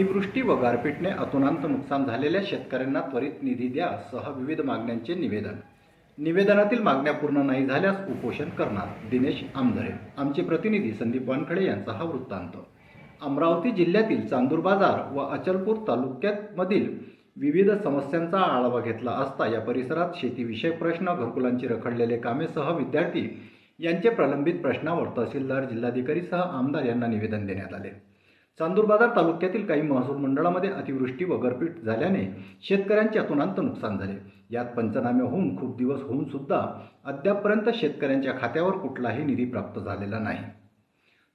अतिवृष्टी व गारपीटने अतोनांत नुकसान झालेल्या शेतकऱ्यांना त्वरित निधी द्या सह विविध मागण्यांचे निवेदन. निवेदनातील मागण्या पूर्ण नाही झाल्यास उपोषण करणार दिनेश आमदरे आमचे प्रतिनिधी संदीप वानखडे यांचा हा वृत्तांत. अमरावती जिल्ह्यातील चांदूर बाजार व अचलपूर तालुक्यामधील विविध समस्यांचा आढावा घेतला असता या परिसरात शेतीविषयक प्रश्न घरकुलांची रखडलेले कामेसह विद्यार्थी यांचे प्रलंबित प्रश्नावर तहसीलदार जिल्हाधिकारीसह आमदार यांना निवेदन देण्यात आले. चांदूरबाजार तालुक्यातील काही महसूल मंडळामध्ये अतिवृष्टी व गरपीट झाल्याने शेतकऱ्यांचे अतुनांत नुकसान झाले. यात पंचनामे होऊन खूप दिवस होऊन सुद्धा अद्यापपर्यंत शेतकऱ्यांच्या खात्यावर कुठलाही निधी प्राप्त झालेला नाही.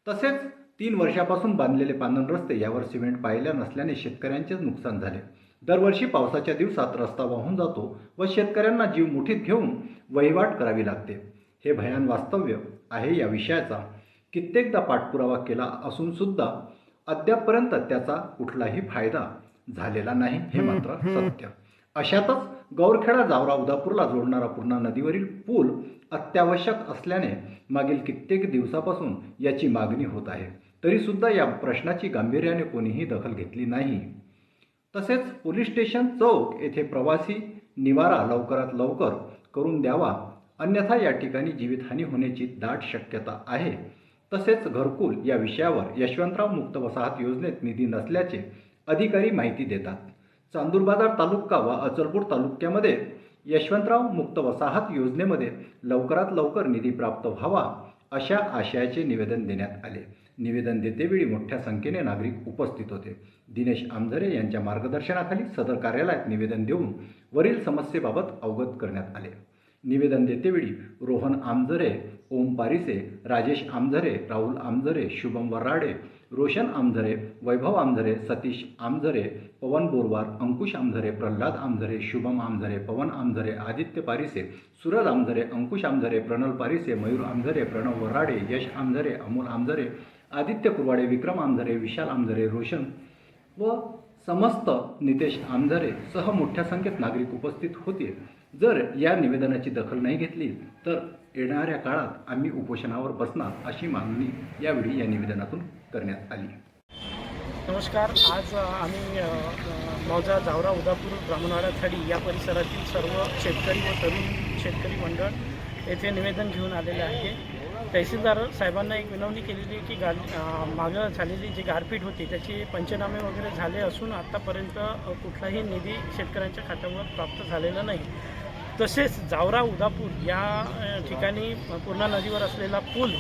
तसेच तीन वर्षापासून बांधलेले पांधन रस्ते यावर सिमेंट पाहिल्या नसल्याने शेतकऱ्यांचेच नुकसान झाले. दरवर्षी पावसाच्या दिवसात रस्ता वाहून जातो व शेतकऱ्यांना जीव मुठीत घेऊन वहिवाट करावी लागते. हे भयान वास्तव्य आहे या विषयाचा कित्येकदा पाठपुरावा केला असून सुद्धा अद्यापपर्यंत त्याचा कुठलाही फायदा झालेला नाही हे मात्र सत्य. अशातच गौरखेडा जावरा उदापूरला जोडणारा पूर्णा नदीवरील पूल अत्यावश्यक असल्याने मागील कित्येक दिवसापासून याची मागणी होत आहे. तरी सुद्धा या प्रश्नाची गांभीर्याने कोणीही दखल घेतली नाही. तसेच पोलीस स्टेशन चौक येथे प्रवासी निवारा लवकरात लवकर करून द्यावा. अन्यथा या ठिकाणी जीवितहानी होण्याची दाट शक्यता आहे. तसेच घरकुल या विषयावर यशवंतराव मुक्त वसाहत योजनेत निधी नसल्याचे अधिकारी माहिती देतात. चांदूरबाजार तालुका व अचलपूर तालुक्यामध्ये यशवंतराव मुक्त वसाहत योजनेमध्ये लवकरात लवकर निधी प्राप्त व्हावा अशा आशयाचे निवेदन देण्यात आले. निवेदन देतेवेळी मोठ्या संख्येने नागरिक उपस्थित होते. दिनेश आमझरे यांच्या मार्गदर्शनाखाली सदर कार्यालयात निवेदन देऊन वरील समस्येबाबत अवगत करण्यात आले. निवेदन देतेवेळी रोहन आमझरे ओम पारिसे राजेश आमझरे राहुल आमझरे शुभम वराडे रोशन आमझरे वैभव आमझरे सतीश आमझरे पवन बोरवार अंकुश आमझरे प्रल्हाद आमझरे शुभम आमझरे पवन आमझरे आदित्य पारिसे सुरज आमझरे अंकुश आमझरे प्रणल पारिसे मयूर आमझरे प्रणव वराडे यश आमझरे अमोल आमझरे आदित्य कुरवाडे विक्रम आमझरे विशाल आमझरे रोशन व समस्त नितेश आमझरे सह मोठ्या संख्येत नागरिक उपस्थित होते. जर या निवेदनाची दखल नाही घेतली तर येणाऱ्या काळात आम्ही उपोषणावर बसणार अशी मागणी यावेळी या निवेदनातून करण्यात आली. नमस्कार. आज आम्ही मौजा जावरा उदापूर ब्राह्मणवाडा थडी या परिसरातील सर्व शेतकरी व तरुण शेतकरी मंडळ येथे निवेदन घेऊन आलेले आहे. तहसीलदार साहेबांना एक विनवणी केलेली आहे की गा मागं झालेली जी गारपीट होती त्याची पंचनामे वगैरे झाले असून आत्तापर्यंत कुठलाही निधी शेतकऱ्यांच्या खात्यावर प्राप्त झालेला नाही. तसेच जावरा उदापूर या ठिकाणी पूर्णा नदीवर असलेला पूल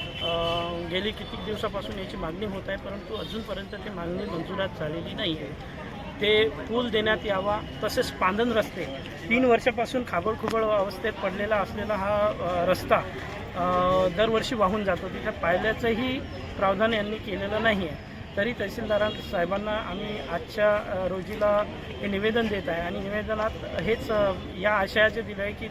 गेली कित्येक दिवसापासून याची मागणी होत आहे परंतु अजूनपर्यंत ती मागणी मंजुरात झालेली नाही आहे. ते पूल देण्यात यावा तसेच पांदन रस्ते तीन वर्षापासून खाबळखुबळ अवस्थेत पडलेला असलेला हा रस्ता दरवर्षी वाहून जातो. तिथे पायल्याचंही प्रावधान यांनी केलेलं नाही आहे तरी तहसीलदारां साहेबांना आम्ही आजच्या रोजीला हे निवेदन देत आहे. आणि निवेदनात हेच या आशयाचे दिलं आहे की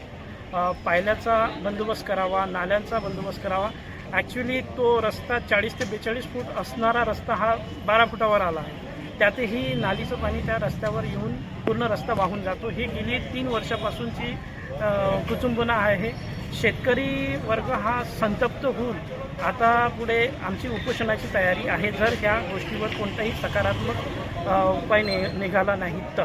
पायल्याचा बंदोबस्त करावा नाल्यांचा बंदोबस्त करावा. ॲक्च्युली तो रस्ता चाळीस ते बेचाळीस फूट असणारा रस्ता हा बारा फुटावर आला आहे. त्यातही नालीचं पाणी त्या रस्त्यावर येऊन पूर्ण रस्ता वाहून जातो. ही गेली तीन वर्षापासूनची कुचुंबना आहे. शेतकरी वर्ग हा संतप्त होऊन आता पुढे आमची उपोषणाची तयारी आहे. जर ह्या गोष्टीवर कोणताही सकारात्मक उपाय नि निघाला नाही तर.